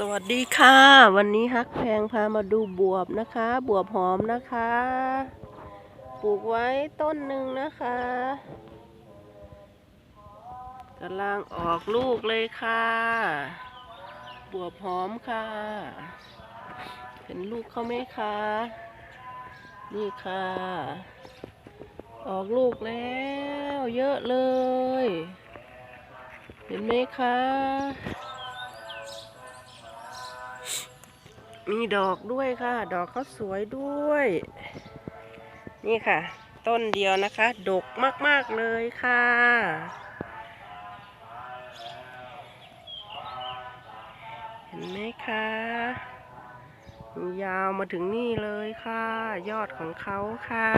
สวัสดีค่ะ วันนี้ฮักแพงพามาดูบวบนะคะ บวบหอมนะคะ ปลูกไว้ต้นหนึ่งนะคะกำลังออกลูกเลยค่ะ บวบหอมค่ะ เห็นลูกเขาไหมคะนี่ค่ะ ออกลูกแล้ว เยอะเลย เห็นไหมคะ มีดอกด้วยค่ะ ดอกเขาสวยด้วย นี่ค่ะ ต้นเดียวนะคะ ดกมาก ๆ เลยค่ะเห็นไหมคะยาวมาถึงนี่เลยค่ะ ยอดของเขาค่ะ